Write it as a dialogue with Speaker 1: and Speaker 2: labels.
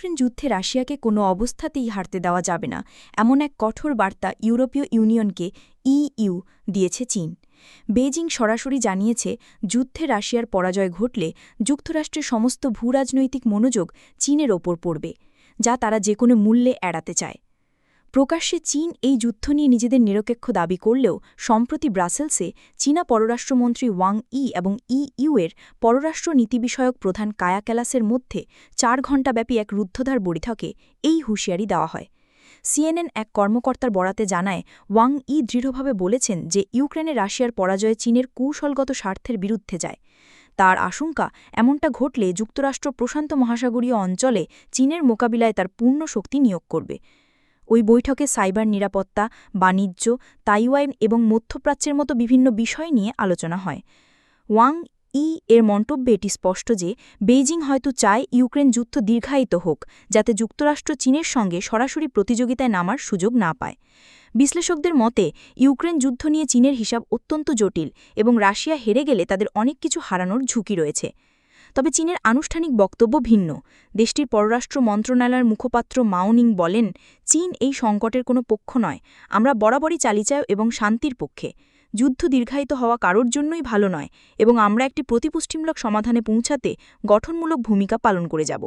Speaker 1: Ukraine যুদ্ধে রাশিয়াকে কোনো অবস্থাতেই হারতে দেওয়া যাবে না, এমন এক কঠোর বার্তা ইউরোপীয় ইউনিয়নকে ইইউ দিয়েছে চীন। বেজিং সরাসরি জানিয়েছে, যুদ্ধে রাশিয়ার পরাজয় ঘটলে যুক্তরাষ্ট্রের সমস্ত ভূরাজনৈতিক মনোযোগ চীনের ওপর পড়বে, যা তারা যে কোনো মূল্যে এড়াতে চায়। প্রকাশ্যে চীন এই যুদ্ধ নিয়ে নিজেদের নিরপেক্ষ দাবি করলেও, সম্প্রতি ব্রাসেলসে চীনা পররাষ্ট্রমন্ত্রী ওয়াং ই এবং ইইউ এর পররাষ্ট্র নীতি বিষয়ক প্রধান কায়া ক্যালাসের মধ্যে চার ঘণ্টাব্যাপী এক রুদ্ধধার বৈঠকে এই হুঁশিয়ারি দেওয়া হয়। সিএনএন এক কর্মকর্তার বরাতে জানায়, ওয়াং ই দৃঢ়ভাবে বলেছেন যে ইউক্রেনে রাশিয়ার পরাজয় চীনের কৌশলগত স্বার্থের বিরুদ্ধে যায়। তার আশঙ্কা, এমনটা ঘটলে যুক্তরাষ্ট্র প্রশান্ত মহাসাগরীয় অঞ্চলে চীনের মোকাবিলায় তার পূর্ণ শক্তি নিয়োগ করবে। ওই বৈঠকে সাইবার নিরাপত্তা, বাণিজ্য, তাইওয়ান এবং মধ্যপ্রাচ্যের মতো বিভিন্ন বিষয় নিয়ে আলোচনা হয়। ওয়াং ই এর মন্তব্যে এটি স্পষ্ট যে, বেইজিং হয়তো চায় ইউক্রেন যুদ্ধ দীর্ঘায়িত হোক, যাতে যুক্তরাষ্ট্র চীনের সঙ্গে সরাসরি প্রতিযোগিতায় নামার সুযোগ না পায়। বিশ্লেষকদের মতে, ইউক্রেন যুদ্ধ নিয়ে চীনের হিসাব অত্যন্ত জটিল এবং রাশিয়া হেরে গেলে তাদের অনেক কিছু হারানোর ঝুঁকি রয়েছে। তবে চীনের আনুষ্ঠানিক বক্তব্য ভিন্ন। দেশটির পররাষ্ট্র মন্ত্রণালয়ের মুখপাত্র মাওনিং বলেন, চীন এই সংকটের কোনো পক্ষ নয়। আমরা বরাবরই চালিচায় এবং শান্তির পক্ষে। যুদ্ধ দীর্ঘায়িত হওয়া কারোর জন্যই ভালো নয় এবং আমরা একটি প্রতিপুষ্টিমূলক সমাধানে পৌঁছাতে গঠনমূলক ভূমিকা পালন করে যাব।